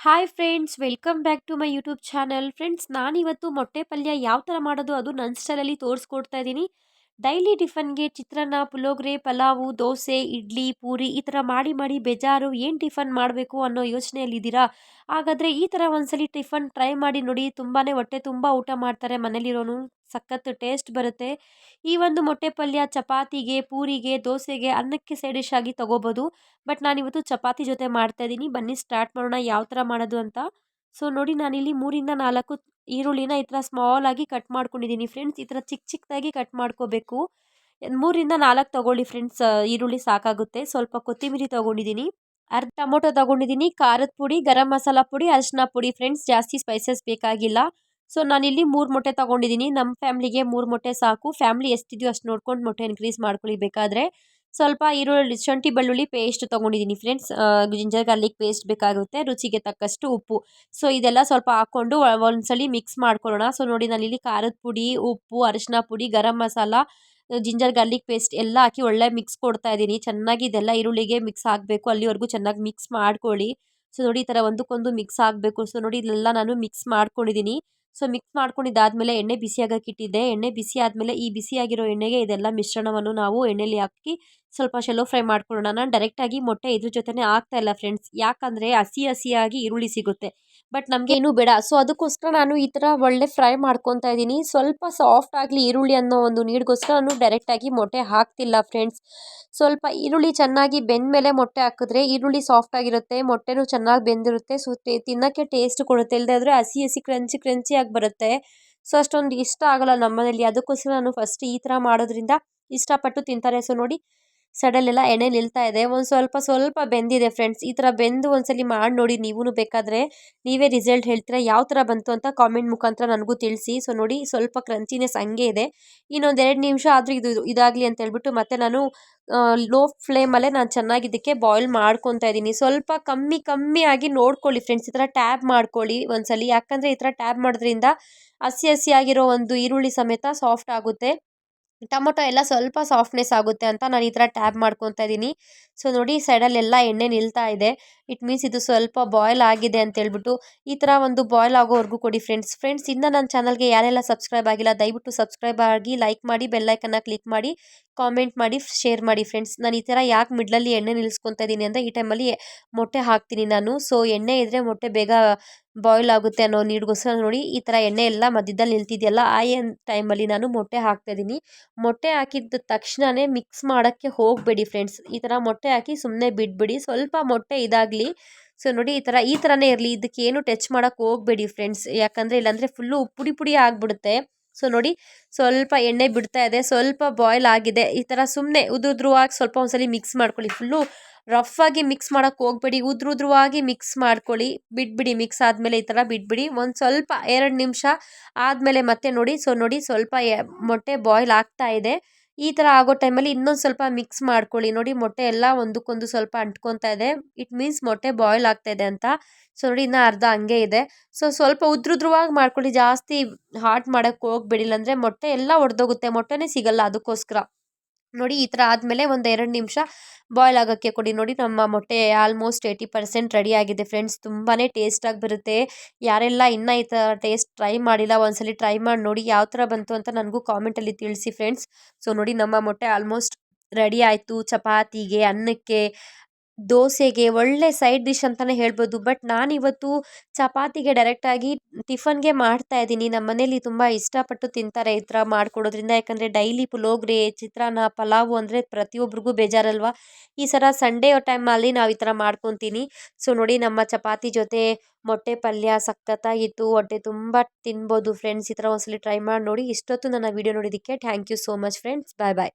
Hi friends welcome back to my YouTube channel friends ನಾನಿವತ್ತು ಮೊಟ್ಟೆ ಪಲ್ಯ ಯಾವ ಥರ ಮಾಡೋದು ಅದು ನನ್ನ ಸ್ಟೈಲಲ್ಲಿ ತೋರಿಸ್ಕೊಡ್ತಾ ಇದ್ದೀನಿ ಡೈಲಿ ಟಿಫನ್ಗೆ ಚಿತ್ರಾನ್ನ ಪುಲೋಗ್ರೆ ಪಲಾವು, ದೋಸೆ, ಇಡ್ಲಿ, ಪೂರಿ ಈ ಥರ ಮಾಡಿ ಮಾಡಿ ಬೇಜಾರು ಏನು ಟಿಫನ್ ಮಾಡಬೇಕು ಅನ್ನೋ ಯೋಚನೆಯಲ್ಲಿದ್ದೀರಾ? ಹಾಗಾದರೆ ಈ ಥರ ಒಂದ್ಸಲಿ ಟಿಫನ್ ಟ್ರೈ ಮಾಡಿ ನೋಡಿ ತುಂಬಾ ಹೊಟ್ಟೆ ತುಂಬ ಊಟ ಮಾಡ್ತಾರೆ ಮನೇಲಿರೋನು. ಸಖತ್ ಟೇಸ್ಟ್ ಬರುತ್ತೆ. ಈ ಒಂದು ಮೊಟ್ಟೆ ಪಲ್ಯ ಚಪಾತಿಗೆ, ಪೂರಿಗೆ, ದೋಸೆಗೆ ಅನ್ನಕ್ಕೆ ಸೈಡಿಶ್ ಡಿಶ್ ಆಗಿ ತೊಗೋಬೋದು. ಬಟ್ ನಾನಿವತ್ತು ಚಪಾತಿ ಜೊತೆ ಮಾಡ್ತಾ ಇದ್ದೀನಿ. ಬನ್ನಿ ಸ್ಟಾರ್ಟ್ ಮಾಡೋಣ. ಯಾವ ಥರ ಮಾಡೋದು ಅಂತ. ಸೊ ನೋಡಿ ನಾನಿಲ್ಲಿ ಮೂರಿಂದ ನಾಲ್ಕು ಈರುಳ್ಳಿನ ಈ ಥರ ಸ್ಮಾಲ್ ಆಗಿ ಕಟ್ ಮಾಡ್ಕೊಂಡಿದ್ದೀನಿ ಫ್ರೆಂಡ್ಸ್ ಈ ಥರ ಚಿಕ್ಕ ಚಿಕ್ಕದಾಗಿ ಕಟ್ ಮಾಡ್ಕೋಬೇಕು. ಮೂರಿಂದ ನಾಲ್ಕು ತೊಗೊಳ್ಳಿ ಫ್ರೆಂಡ್ಸ್ ಈರುಳ್ಳಿ ಸಾಕಾಗುತ್ತೆ. ಸ್ವಲ್ಪ ಕೊತ್ತಿಮಿರಿ ತೊಗೊಂಡಿದ್ದೀನಿ ಅರ್ಧ ಟೊಮೊಟೊ ತೊಗೊಂಡಿದ್ದೀನಿ ಖಾರದ ಪುಡಿ, ಗರಂ ಮಸಾಲ ಪುಡಿ ಅರಿಶಿನ ಪುಡಿ. ಫ್ರೆಂಡ್ಸ್ ಜಾಸ್ತಿ ಸ್ಪೈಸಸ್ ಬೇಕಾಗಿಲ್ಲ. ಸೊ ನಾನಿಲ್ಲಿ ಮೂರು ಮೊಟ್ಟೆ ತೊಗೊಂಡಿದ್ದೀನಿ ನಮ್ಮ ಫ್ಯಾಮ್ಲಿಗೆ ಮೂರು ಮೊಟ್ಟೆ ಸಾಕು. ಫ್ಯಾಮ್ಲಿ ಎಷ್ಟಿದೆಯೋ ಅಷ್ಟು ನೋಡ್ಕೊಂಡು ಮೊಟ್ಟೆ ಇನ್ಕ್ರೀಸ್ ಮಾಡ್ಕೊಳ್ಳಿ ಬೇಕಾದರೆ ಸ್ವಲ್ಪ ಈರುಳ್ಳಿ, ಶುಂಠಿ, ಬೆಳ್ಳುಳ್ಳಿ ಪೇಸ್ಟ್ ತೊಗೊಂಡಿದ್ದೀನಿ ಫ್ರೆಂಡ್ಸ್ ಜಿಂಜರ್ ಗಾರ್ಲಿಕ್ ಪೇಸ್ಟ್ ಬೇಕಾಗುತ್ತೆ, ರುಚಿಗೆ ತಕ್ಕಷ್ಟು ಉಪ್ಪು. ಸೊ ಇದೆಲ್ಲ ಸ್ವಲ್ಪ ಹಾಕ್ಕೊಂಡು ಒಂದ್ಸಲಿ ಮಿಕ್ಸ್ ಮಾಡ್ಕೊಳ್ಳೋಣ. ಸೊ ನೋಡಿ ನಾನು ಇಲ್ಲಿ ಖಾರದ ಪುಡಿ, ಉಪ್ಪು, ಅರಿಶಿನ ಪುಡಿ, garam masala ginger garlic paste ಎಲ್ಲ ಹಾಕಿ ಒಳ್ಳೆ ಮಿಕ್ಸ್ ಕೊಡ್ತಾ ಇದ್ದೀನಿ. ಚೆನ್ನಾಗಿ ಇದೆಲ್ಲ ಈರುಳ್ಳಿಗೆ ಮಿಕ್ಸ್ ಆಗಬೇಕು. ಅಲ್ಲಿವರೆಗೂ ಚೆನ್ನಾಗಿ ಮಿಕ್ಸ್ ಮಾಡ್ಕೊಳ್ಳಿ. ಸೊ ನೋಡಿ ಈ ಥರ ಒಂದಕ್ಕೊಂದು ಮಿಕ್ಸ್ ಆಗಬೇಕು. ಸೊ ನೋಡಿ ಇದೆಲ್ಲ ನಾನು ಮಿಕ್ಸ್ ಮಾಡ್ಕೊಂಡಿದ್ದೀನಿ. ಸೊ ಮಿಕ್ಸ್ ಮಾಡ್ಕೊಂಡಿದ್ದಾದಮೇಲೆ ಎಣ್ಣೆ ಬಿಸಿಯಾಗಕ್ಕೆ ಇಟ್ಟಿದ್ದೆ. ಎಣ್ಣೆ ಬಿಸಿ ಆದಮೇಲೆ ಈ ಬಿಸಿಯಾಗಿರೋ ಎಣ್ಣೆಗೆ ಇದೆಲ್ಲ ಮಿಶ್ರಣವನ್ನು ನಾವು ಎಣ್ಣೆಲಿ ಹಾಕಿ ಸ್ವಲ್ಪ ಶೆಲೋ ಫ್ರೈ ಮಾಡ್ಕೊಳ್ಳೋಣ. ನಾನು ಡೈರೆಕ್ಟಾಗಿ ಮೊಟ್ಟೆ ಇದ್ರ ಜೊತೆನೇ ಆಗ್ತಾ ಇಲ್ಲ ಫ್ರೆಂಡ್ಸ್ ಯಾಕಂದರೆ ಹಸಿ ಹಸಿಯಾಗಿ ಈರುಳ್ಳಿ ಸಿಗುತ್ತೆ. ಬಟ್ ನಮಗೆ ಏನು ಬೇಡ. ಸೊ ಅದಕ್ಕೋಸ್ಕರ ನಾನು ಈ ಥರ ಒಳ್ಳೆ ಫ್ರೈ ಮಾಡ್ಕೊತಾ ಇದ್ದೀನಿ. ಸ್ವಲ್ಪ ಸಾಫ್ಟ್ ಆಗಲಿ ಈರುಳ್ಳಿ ಅನ್ನೋ ಒಂದು ನೀಡಿಗೋಸ್ಕರ ನಾನು ಡೈರೆಕ್ಟಾಗಿ ಮೊಟ್ಟೆ ಹಾಕ್ತಿಲ್ಲ ಫ್ರೆಂಡ್ಸ್ ಸ್ವಲ್ಪ ಈರುಳ್ಳಿ ಚೆನ್ನಾಗಿ ಬೆಂದ ಮೇಲೆ ಮೊಟ್ಟೆ ಹಾಕಿದ್ರೆ ಈರುಳ್ಳಿ ಸಾಫ್ಟ್ ಆಗಿರುತ್ತೆ, ಮೊಟ್ಟೆನೂ ಚೆನ್ನಾಗಿ ಬೆಂದಿರುತ್ತೆ ಸೊ ತಿನ್ನೋಕ್ಕೆ ಟೇಸ್ಟ್ ಕೊಡುತ್ತೆ. ಇಲ್ಲದೆ ಆದರೆ ಹಸಿ ಹಸಿ ಕ್ರಂಚಿ ಕ್ರಂಚಿಯಾಗಿ ಬರುತ್ತೆ. ಸೊ ಅಷ್ಟೊಂದು ಇಷ್ಟ ಆಗೋಲ್ಲ ನಮ್ಮನೇಲಿ. ಅದಕ್ಕೋಸ್ಕರ ನಾನು ಫಸ್ಟ್ ಈ ಥರ ಮಾಡೋದ್ರಿಂದ ಇಷ್ಟಪಟ್ಟು ತಿಂತಾರೆ. ಸೊ ನೋಡಿ ಸೈಡಲ್ಲೆಲ್ಲ ಎಣ್ಣೆ ನಿಲ್ತಾ ಇದೆ. ಒಂದು ಸ್ವಲ್ಪ ಸ್ವಲ್ಪ ಬೆಂದಿದೆ ಫ್ರೆಂಡ್ಸ್ ಈ ಥರ ಬೆಂದು ಒಂದ್ಸಲಿ ಮಾಡಿ ನೋಡಿ ನೀವೂ ಬೇಕಾದರೆ ನೀವೇ ರಿಸಲ್ಟ್ ಹೇಳ್ತೀರಾ? ಯಾವ ಥರ ಬಂತು ಅಂತ ಕಾಮೆಂಟ್ ಮುಖಾಂತರ ನನಗೂ ತಿಳಿಸಿ. ಸೊ ನೋಡಿ ಸ್ವಲ್ಪ ಕ್ರಂಚಿನೆಸ್ ಹಂಗೆ ಇದೆ. ಇನ್ನೊಂದು ಎರಡು ನಿಮಿಷ ಆದರೂ ಇದು ಇದಾಗಲಿ ಅಂತ ಹೇಳ್ಬಿಟ್ಟು ಮತ್ತೆ ನಾನು ಲೋ ಫ್ಲೇಮಲ್ಲೇ ನಾನು ಚೆನ್ನಾಗಿದ್ದಕ್ಕೆ ಬಾಯ್ಲ್ ಮಾಡ್ಕೊತಾ ಇದ್ದೀನಿ. ಸ್ವಲ್ಪ ಕಮ್ಮಿ ಕಮ್ಮಿ ಆಗಿ ನೋಡ್ಕೊಳ್ಳಿ ಫ್ರೆಂಡ್ಸ್ ಈ ಥರ ಟ್ಯಾಬ್ ಮಾಡ್ಕೊಳ್ಳಿ ಒಂದ್ಸಲಿ. ಯಾಕಂದರೆ ಈ ಥರ ಟ್ಯಾಬ್ ಮಾಡೋದ್ರಿಂದ ಹಸಿ, ಹಸಿಯಾಗಿರೋ ಒಂದು ಈರುಳ್ಳಿ ಸಮೇತ ಸಾಫ್ಟ್ ಆಗುತ್ತೆ. ಟೊಮೊಟೊ ಎಲ್ಲ ಸ್ವಲ್ಪ ಸಾಫ್ಟ್ನೆಸ್ ಆಗುತ್ತೆ ಅಂತ ನಾನು ಈ ಥರ ಟ್ಯಾಬ್ ಮಾಡ್ಕೊತಾ ಇದ್ದೀನಿ. ಸೊ ನೋಡಿ ಸೈಡಲ್ಲೆಲ್ಲ ಎಣ್ಣೆ ನಿಲ್ತಾ ಇದೆ. ಇಟ್ ಮೀನ್ಸ್ ಇದು ಸ್ವಲ್ಪ ಬಾಯ್ಲ್ ಆಗಿದೆ ಅಂತ ಹೇಳ್ಬಿಟ್ಟು ಈ ಥರ ಒಂದು ಬಾಯ್ಲ್ ಆಗೋವರೆಗೂ ಕೊಡಿ ಫ್ರೆಂಡ್ಸ್ ಫ್ರೆಂಡ್ಸ್ ಇನ್ನು ನನ್ನ ಚಾನಲ್ಗೆ ಯಾರೆಲ್ಲ ಸಬ್ಸ್ಕ್ರೈಬ್ ಆಗಿಲ್ಲ, ದಯವಿಟ್ಟು ಸಬ್ಸ್ಕ್ರೈಬ್ ಆಗಿ ಲೈಕ್ ಮಾಡಿ ಬೆಲ್ಲೈಕನ್ನ ಕ್ಲಿಕ್ ಮಾಡಿ ಕಾಮೆಂಟ್ ಮಾಡಿ ಶೇರ್ ಮಾಡಿ ಫ್ರೆಂಡ್ಸ್ ನಾನು ಈ ಥರ ಯಾಕೆ ಮಿಡ್ಲಲ್ಲಿ ಎಣ್ಣೆ ನಿಲ್ಲಿಸ್ಕೊತಾ ಇದ್ದೀನಿ ಅಂದರೆ ಈ ಟೈಮಲ್ಲಿ ಮೊಟ್ಟೆ ಹಾಕ್ತೀನಿ ನಾನು. ಸೊ ಎಣ್ಣೆ ಇದ್ದರೆ ಮೊಟ್ಟೆ ಬೇಗ ಬಾಯ್ಲ್ ಆಗುತ್ತೆ ಅನ್ನೋ ನೀಡ್ಗೋಸ್ಕರ ನೋಡಿ ಈ ಥರ ಎಣ್ಣೆ ಎಲ್ಲ ಮಧ್ಯದಲ್ಲಿ ನಿಲ್ತಿದೆಯಲ್ಲ, ಆ ಏನು ಟೈಮಲ್ಲಿ ನಾನು ಮೊಟ್ಟೆ ಹಾಕ್ತಾಯಿದ್ದೀನಿ ಮೊಟ್ಟೆ ಹಾಕಿದ ತಕ್ಷಣವೇ ಮಿಕ್ಸ್ ಮಾಡೋಕ್ಕೆ ಹೋಗಬೇಡಿ ಫ್ರೆಂಡ್ಸ್ ಈ ಥರ ಮೊಟ್ಟೆ ಹಾಕಿ ಸುಮ್ಮನೆ ಬಿಟ್ಬಿಡಿ ಸ್ವಲ್ಪ ಮೊಟ್ಟೆ ಇದಾಗಲಿ. ಸೊ ನೋಡಿ ಈ ಥರ, ಈ ಥರನೇ ಇರಲಿ. ಇದಕ್ಕೇನು ಟಚ್ ಮಾಡೋಕ್ಕೆ ಹೋಗಬೇಡಿ ಫ್ರೆಂಡ್ಸ್ ಯಾಕಂದರೆ ಇಲ್ಲಾಂದರೆ ಫುಲ್ಲು ಪುಡಿ ಪುಡಿ ಆಗಿಬಿಡುತ್ತೆ. ಸೊ ನೋಡಿ, ಸ್ವಲ್ಪ ಎಣ್ಣೆ ಬಿಡ್ತಾ ಇದೆ, ಸ್ವಲ್ಪ ಬಾಯ್ಲ್ ಆಗಿದೆ. ಈ ಥರ ಸುಮ್ಮನೆ ಉದುದ್ರುವಾಗಿ ಸ್ವಲ್ಪ ಒಂದ್ಸಲಿ ಮಿಕ್ಸ್ ಮಾಡ್ಕೊಳ್ಳಿ. ಫುಲ್ಲು ರಫ್ ಆಗಿ ಮಿಕ್ಸ್ ಮಾಡೋಕ್ಕೆ ಹೋಗ್ಬೇಡಿ. ಉದ್ರುದ್ರವಾಗಿ ಮಿಕ್ಸ್ ಮಾಡ್ಕೊಳ್ಳಿ. ಬಿಟ್ಬಿಡಿ ಮಿಕ್ಸ್ ಆದಮೇಲೆ ಈ ಥರ ಬಿಟ್ಬಿಡಿ ಒಂದು ಸ್ವಲ್ಪ, ಎರಡು ನಿಮಿಷ ಆದಮೇಲೆ ಮತ್ತೆ ನೋಡಿ. ಸೊ ನೋಡಿ, ಸ್ವಲ್ಪ ಮೊಟ್ಟೆ ಬಾಯ್ಲ್ ಆಗ್ತಾ ಇದೆ. ಈ ಥರ ಆಗೋ ಟೈಮಲ್ಲಿ ಇನ್ನೊಂದು ಸ್ವಲ್ಪ ಮಿಕ್ಸ್ ಮಾಡ್ಕೊಳ್ಳಿ. ನೋಡಿ ಮೊಟ್ಟೆ ಎಲ್ಲ ಒಂದಕ್ಕೊಂದು ಸ್ವಲ್ಪ ಅಂಟ್ಕೊತಾ ಇದೆ. ಇಟ್ ಮೀನ್ಸ್ ಮೊಟ್ಟೆ ಬಾಯ್ಲ್ ಆಗ್ತಾ ಇದೆ ಅಂತ. ಸೊ ನೋಡಿ ಇನ್ನೂ ಅರ್ಧ ಹಂಗೆ ಇದೆ. ಸೊ ಸ್ವಲ್ಪ ಉದ್ರುದ್ರವಾಗಿ ಮಾಡ್ಕೊಳ್ಳಿ. ಜಾಸ್ತಿ ಹಾಟ್ ಮಾಡೋಕ್ಕೆ ಹೋಗ್ಬೇಡಿ ಇಲ್ಲಾಂದರೆ ಮೊಟ್ಟೆ ಎಲ್ಲ ಒಡೆದೋಗುತ್ತೆ. ಮೊಟ್ಟೆನೇ ಸಿಗಲ್ಲ ಅದಕ್ಕೋಸ್ಕರ. ನೋಡಿ ಈ ಥರ ಆದಮೇಲೆ ಒಂದು ಎರಡು ನಿಮಿಷ ಬಾಯ್ಲ್ ಆಗೋಕ್ಕೆ ಕೊಡಿ. ನೋಡಿ ನಮ್ಮ ಮೊಟ್ಟೆ ಆಲ್ಮೋಸ್ಟ್ ಏಯ್ಟಿ ಪರ್ಸೆಂಟ್ ರೆಡಿ ಆಗಿದೆ ಫ್ರೆಂಡ್ಸ್ ತುಂಬಾ ಟೇಸ್ಟಾಗಿ ಬರುತ್ತೆ. ಯಾರೆಲ್ಲ ಇನ್ನೂ ಈ ಥರ ಟೇಸ್ಟ್ ಟ್ರೈ ಮಾಡಿಲ್ಲ, ಒಂದ್ಸಲಿ ಟ್ರೈ ಮಾಡಿ ನೋಡಿ ಯಾವ ಥರ ಬಂತು ಅಂತ ನನಗೂ ಕಾಮೆಂಟಲ್ಲಿ ತಿಳಿಸಿ ಫ್ರೆಂಡ್ಸ್ ಸೊ ನೋಡಿ ನಮ್ಮ ಮೊಟ್ಟೆ ಆಲ್ಮೋಸ್ಟ್ ರೆಡಿ ಆಯಿತು. ಚಪಾತಿಗೆ, ಅನ್ನಕ್ಕೆ ದೋಸೆಗೆ ಒಳ್ಳೆ ಸೈಡ್ ಡಿಶ್ ಅಂತಲೇ ಹೇಳ್ಬೋದು. ಬಟ್ ನಾನಿವತ್ತು ಚಪಾತಿಗೆ ಡೈರೆಕ್ಟಾಗಿ ಟಿಫನ್ಗೆ ಮಾಡ್ತಾ ಇದ್ದೀನಿ. ನಮ್ಮ ಮನೇಲಿ ತುಂಬ ಇಷ್ಟಪಟ್ಟು ತಿಂತಾರೆ ಈ ಥರ ಮಾಡಿಕೊಡೋದ್ರಿಂದ. ಯಾಕಂದರೆ ಡೈಲಿ ಪುಲೋಗ್ರೆ ಚಿತ್ರಾನ್ನ, ಪಲಾವು ಅಂದರೆ ಪ್ರತಿಯೊಬ್ಬರಿಗೂ ಬೇಜಾರಲ್ವಾ? ಈ ಸಲ ಸಂಡೇ ಟೈಮಲ್ಲಿ ನಾವು ಈ ಥರ ಮಾಡ್ಕೊತೀನಿ. ಸೊ ನೋಡಿ ನಮ್ಮ ಚಪಾತಿ ಜೊತೆ ಮೊಟ್ಟೆ ಪಲ್ಯ ಸಖತ್ತಾಗಿತ್ತು. ಹೊಟ್ಟೆ ತುಂಬ ತಿನ್ಬೋದು ಫ್ರೆಂಡ್ಸ್ ಈ ಥರ ಒಂದ್ಸಲಿ ಟ್ರೈ ಮಾಡಿ ನೋಡಿ. ಇಷ್ಟೊತ್ತು ನನ್ನ ವೀಡಿಯೋ ನೋಡಿದ್ದಕ್ಕೆ thank you so much friends bye bye